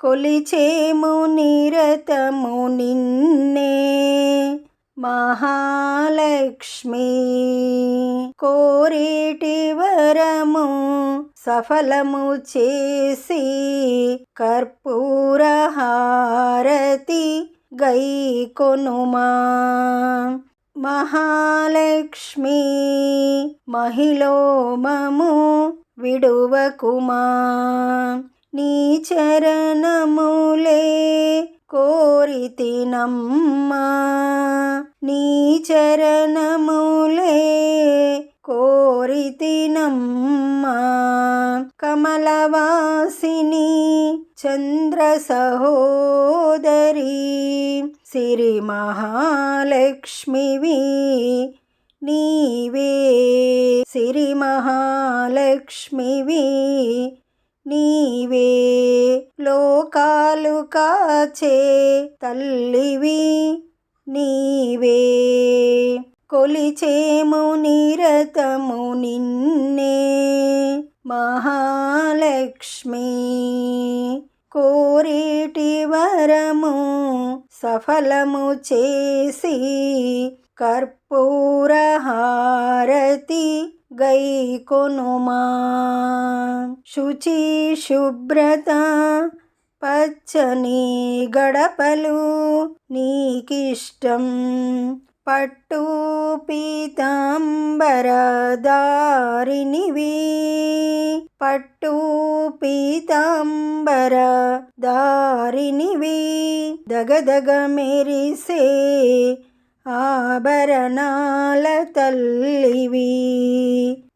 కొలిచేము నిరతము నిన్నే మహాలక్ష్మి. కోరేటి వరము సఫలము చేసి కర్పూరహారతి గై కొనుమా. మహాలక్ష్మి మహిళోమము విడువకుమా. నీ చరణములే కోరితినమ్మా. నీ చరణములే కోరితినమ్మా. కమలవాసిని చంద్ర సహోదరి సిరి మహాలక్ష్మివి నీవే. సిరి మహాలక్ష్మివి నీవే లోకాలు కాచే తల్లివి నీవే. కొలిచేము నిరతము నిన్నే మహాలక్ష్మి. కోరేటి వరము సఫలము చేసి కర్పూర హారతి గై కొనుమా శుచి శుభ్రత పచ్చని గడపలు నీకిష్టం పట్టు పీతాంబరదారినివి పట్టు పీతాంబర దారినివి దగదగ మెరిసే ఆభరణాల తల్లివి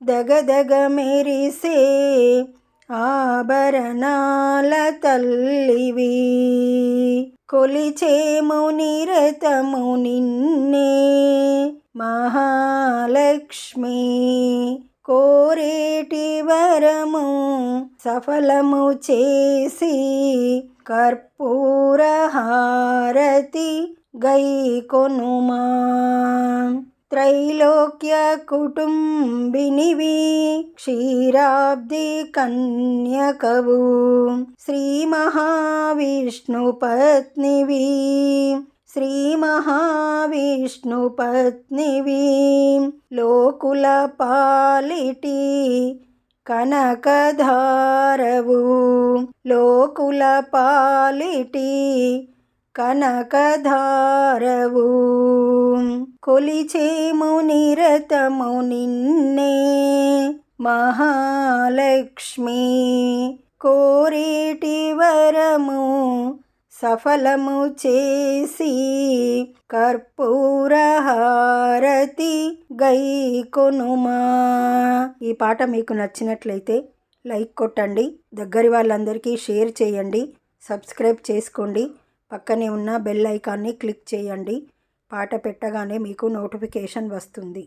దగదగ మెరిసే ఆభరణాల తల్లివి. కొలిచేము నిరతము నిన్నే మహాలక్ష్మి కోరేటి వరము సఫలము చేసి కర్పూర హారతి గై కొనుమా. త్రైలోక్య కుటుంబినివి క్షీరాబ్ది కన్యకవు. శ్రీ మహావిష్ణు పత్నివి శ్రీ మహావిష్ణు పత్నివి లోకుల పాలిటి కనకధారవు. లోకుల పాలిటి కనకధారవు. కొలిచేము నిరతము నిన్నే మహాలక్ష్మి. కోరేటి వరము సఫలము చేసి కర్పూరహారతి గై కొనుమా. ఈ పాట మీకు నచ్చినట్లయితే లైక్ కొట్టండి దగ్గరి వాళ్ళందరికీ షేర్ చేయండి సబ్స్క్రైబ్ చేసుకోండి. పక్కనే ఉన్న బెల్ ఐకాన్ని క్లిక్ చేయండి. పాట పెట్టగానే మీకు నోటిఫికేషన్ వస్తుంది.